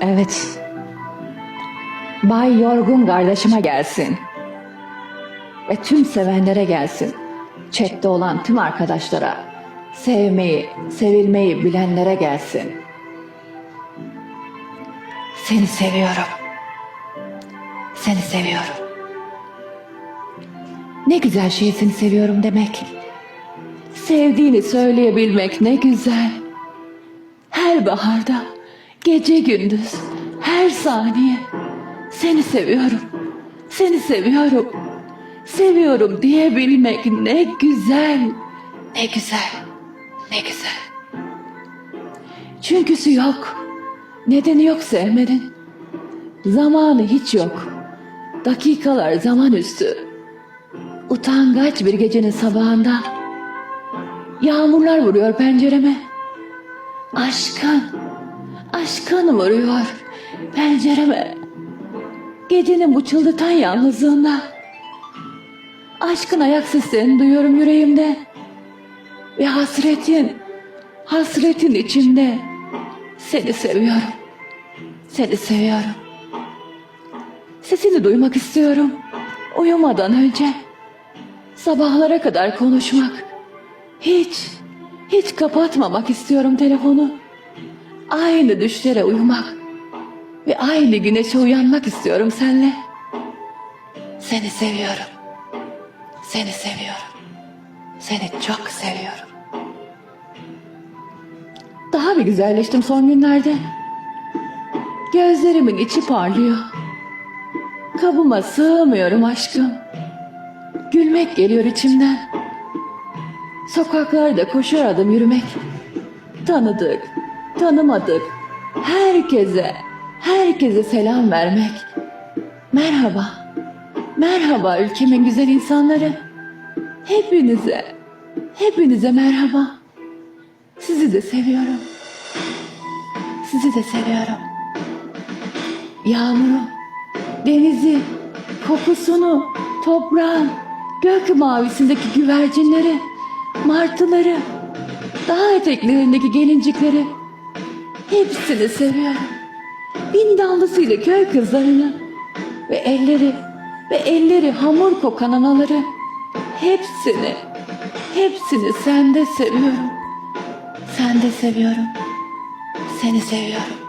Evet. Bay Yorgun kardeşime gelsin. Ve tüm sevenlere gelsin. Chat'te olan tüm arkadaşlara, sevmeyi, sevilmeyi bilenlere gelsin. Seni seviyorum. Seni seviyorum. Ne güzel şey seni seviyorum demek. Sevdiğini söyleyebilmek ne güzel. Her baharda, gece gündüz, her saniye seni seviyorum. Seni seviyorum. Seviyorum diyebilmek ne güzel. Ne güzel. Ne güzel. Çünküsü yok. Nedeni yok sevmenin. Zamanı hiç yok. Dakikalar zaman üstü. Utangaç bir gecenin sabahında yağmurlar vuruyor pencereme. Aşkın, aşkın vuruyor pencereme. Gecenin bu çıldırtan yalnızlığında aşkın ayak seslerini duyuyorum yüreğimde. Ve hasretin, hasretin içimde seni seviyorum. Seni seviyorum. Sesini duymak istiyorum. Uyumadan önce. Sabahlara kadar konuşmak. Hiç, hiç kapatmamak istiyorum telefonu. Aynı düşlere uyumak. Ve aynı güneşe uyanmak istiyorum seninle. Seni seviyorum. Seni seviyorum. Seni çok seviyorum. Daha bir güzelleştim son günlerde. Gözlerimin içi parlıyor. Kabıma sığmıyorum aşkım. Gülmek geliyor içimden. Sokaklarda koşar adım yürümek. Tanıdık, tanımadık. Herkese, herkese selam vermek. Merhaba. Merhaba ülkemin güzel insanları. Hepinize, hepinize merhaba. Sizi de seviyorum. Sizi de seviyorum. Yağmuru, denizi, kokusunu, toprağın, gök mavisindeki güvercinleri, martıları, dağ eteklerindeki gelincikleri hepsini seviyorum. Bin dallısıyla köy kızlarını ve elleri ve elleri hamur kokan anaları hepsini, hepsini sende seviyorum. Sende seviyorum. Seni seviyorum.